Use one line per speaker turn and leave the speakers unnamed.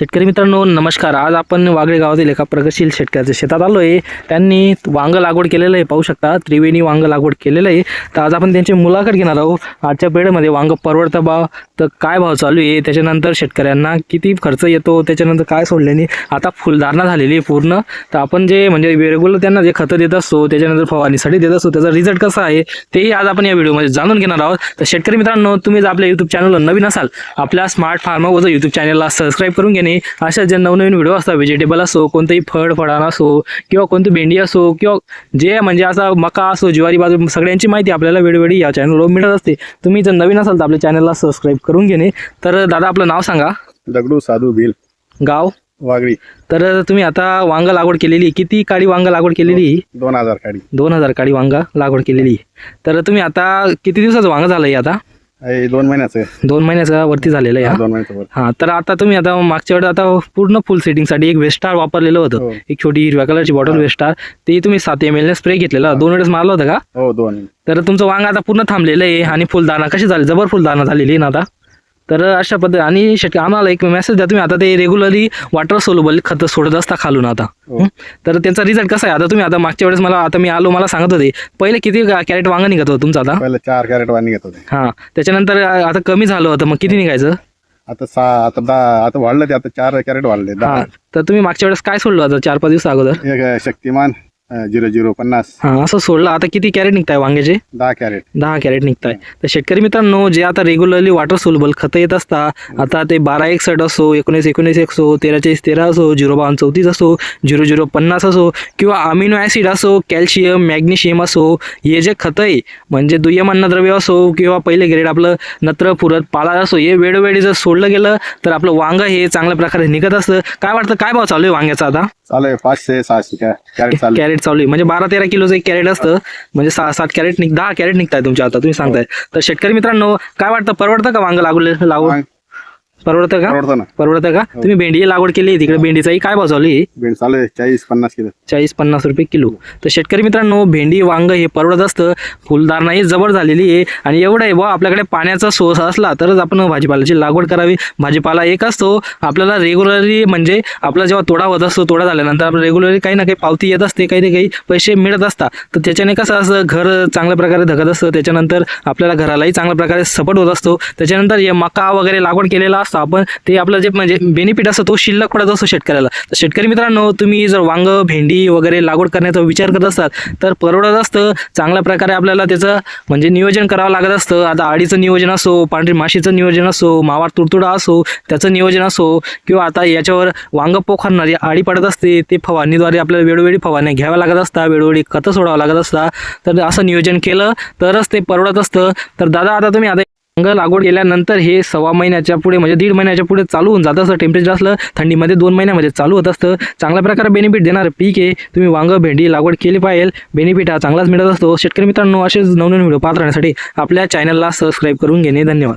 शेतकरी मित्रांनो नमस्कार. आज आपण वागळे गावातील एका प्रगतशील शेतकऱ्याच्या शेतात आलो आहे त्यांनी वांग लागवड केलेलं आहे. पाहू शकता त्रिवेणी वांग लागवड केलेलं आहे. तर आज आपण त्यांची मुलाखत घेणार आहोत. आजच्या पिढीमध्ये वांग परवडतं भाव तर काय भाव चालू आहे? त्याच्यानंतर शेतकऱ्यांना किती खर्च येतो? त्याच्यानंतर काय सोडल्याने? आता फुलधारणा झालेली आहे पूर्ण. तर आपण जे म्हणजे रेग्युलर त्यांना जे खतं देत असतो त्याच्यानंतर फवारणीसाठी देत असतो त्याचा रिझल्ट कसा आहे? तेही आज आपण या व्हिडिओमध्ये जाणून घेणार आहोत. तर शेतकरी मित्रांनो तुम्ही जर आपल्या यूट्यूब चॅनलला नवीन असाल आपल्या स्मार्ट फार्मावरचं यूट्यूब चॅनलला सबस्क्राईब करून घेणे अशा जे नवनवीन व्हिडिओ असतात व्हेजिटेबल असो कोणतंही फळ फळाणा असो किंवा कोणती भेंडी असो किंवा जे म्हणजे असा मका असो ज्वारी बाजू सगळ्यांची माहिती आपल्याला वेळोवेळी या चॅनलवर मिळत असते. तुम्ही जर नवीन असाल तर आपल्या चॅनलला सबस्क्राईब करून घेणे. तर दादा आपलं नाव सांगा.
दगडू साधू भिल.
गाव?
वागळी.
तर तुम्ही आता वांग लागवड केलेली किती काळी वांग लागवड केलेली
दोन हजार काडी.
दोन हजार काळी वांग लागवड केलेली तर तुम्ही आता किती दिवसाचं वांग झालं आहे आता?
हे दोन महिन्याचं आहे.
दोन महिन्याचा वरती झालेलं आहे
हा,
हा?
दोन महिन्याचं वर.
हा तर आता तुम्ही आता मागच्या वेळेस आता पूर्ण फुल सेटिंगसाठी एक वेस्टार वापरलेलं होतं.
हो.
एक छोटी हिरव्या कलरची बॉटल वेस्टार ते तुम्ही सात एम एल स्प्रे घेतलेला. दोन वेळेस मारलं होतं का?
हो दोन.
तर तुमचं वांग आता पूर्ण थांबलेलं आहे आणि फुलदाना कशी झाली? जबर फुलदाना झालेली आहे ना आता? तर अशा पद्धती आणि शेतकरी आम्हाला एक मेसेज द्या तुम्ही. आता ते रेग्युलरली वॉटर सोलुबल खतं सोडत असता खालून आता.
हो.
हं? तर त्यांचा रिझल्ट कसा आहे? आता तुम्ही आता मागच्या वेळेस मला आता मी आलो मला सांगत होते पहिले किती कॅरेट वांग निघत होतं तुमचं आता?
पहिले चार कॅरेट वाणी घेत होते.
हां. त्याच्यानंतर आता कमी झालं होतं मग किती निघायचं?
आता सहा आता दहा आता वाढलं ते आता चार कॅरेट वाढले दहा.
हां. तर तुम्ही मागच्या वेळेस काय सोडलं होतं? चार पाच दिवस अगोदर?
एक शक्तिमान. झिरो झिरो पन्नास.
हां असं सोडलं. आता किती कॅरेट निघताय वांग्याचे?
दहा कॅरेट.
दहा कॅरेट निघताय. तर शेतकरी मित्रांनो जे आता रेग्युलरली वॉटर सोलबल खतं येत असतात आता ते बारा एकसठ असो एकोणीस एकोणीस एक असो तेरा चाळीस तेरा असो झिरो बावन्न चौतीस असो झिरो झिरो पन्नास असो किंवा अमिनो ॲसिड असो कॅल्शियम मॅग्नेशियम असो हे जे खतं आहे म्हणजे दुय्यम अन्नद्रव्य असो किंवा पहिले ग्रेड आपलं नत्र पुरत पाला असो हे वेळोवेळी जर सोडलं गेलं तर आपलं वांग हे चांगल्या प्रकारे निघत असतं. काय वाटतं? काय भाव चालू आहे वांग्याचा आता?
चालू आहे पाचशे सहाशे कॅ- कॅरेट चालू.
कॅरेट चालू आहे म्हणजे बारा तेरा किलोचं एक कॅरेट असतं. म्हणजे सहा सात कॅरेट निघ दहा कॅरेट निघताय तुमच्या आता तुम्ही सांगताय. तर शेतकरी मित्रांनो काय वाटतं? परवडतं का वांग लागवड
वांग
परवडतं का?
परवडतं ना.
परवडतं का? तुम्ही भेंडी लागवड केली तिकडे भेंडीचाही काय भाव चालू आहे
भेंड चालू आहे चाळीस पन्नास किलो.
चाळीस पन्नास रुपये किलो. तर शेतकरी मित्रांनो भेंडी वांग हे परवडत असतं फुलधारणाही जवळ झालेली आहे. आणि एवढं आहे बुवा आपल्याकडे पाण्याचा सोर्स असला तरच आपण भाजीपाल्याची लागवड करावी. भाजीपाला एक असतो आपल्याला रेग्युलरली म्हणजे आपला जेव्हा तोडा होत असतो तोडा झाल्यानंतर आपल्याला रेग्युलरली काही ना काही पावती येत असते काही ना काही पैसे मिळत असतात. तर त्याच्याने कसं असं घर चांगल्या प्रकारे धगत असतं त्याच्यानंतर आपल्याला घरालाही चांगल्या प्रकारे सपोर्ट होत असतो. त्याच्यानंतर हे मका वगैरे लागवड केलेला असतो आपण ते आपलं जे म्हणजे बेनिफिट असतो तो शिल्लक पडत असतो शेतकऱ्याला. तर शेतकरी मित्रांनो तुम्ही जर वांग भेंडी वगैरे लागवड करण्याचा विचार करत असतात तर परवडत असतं. चांगल्या प्रकारे आपल्याला त्याचं म्हणजे नियोजन करावं लागत असतं. आता आळीचं नियोजन असो पांढरी माशीचं नियोजन असो मावार तुडतुडा असो त्याचं नियोजन असो किंवा आता याच्यावर वांग पोखरणारी आळी पडत असते ते फवारणीद्वारे आपल्याला वेळोवेळी फवारण्या घ्याव्या लागत असतात वेळोवेळी खतं सोडावं लागत असतात. तर असं नियोजन केलं तरच ते परवडत असतं. तर दादा आता तुम्ही आता वांग लागवड केल्यानंतर हे सव्वा महिन्याच्या पुढे म्हणजे दीड महिन्याच्या पुढे चालू होऊन जात असतं टेम्परेचर असलं थंडीमध्ये दोन महिन्यामध्ये चालू होत असतं. चांगल्या प्रकारे बेनिफिट देणारं पीक आहे. तुम्ही वांग भेंडी लागवड केली पाहिजे. बेनिफिट हा चांगलाच मिळत असतो. शेतकरी मित्रांनो असेच नवनवीन व्हिडिओ पाहत राहण्यासाठी आपल्या चॅनलला सबस्क्राईब करून घेणे धन्यवाद.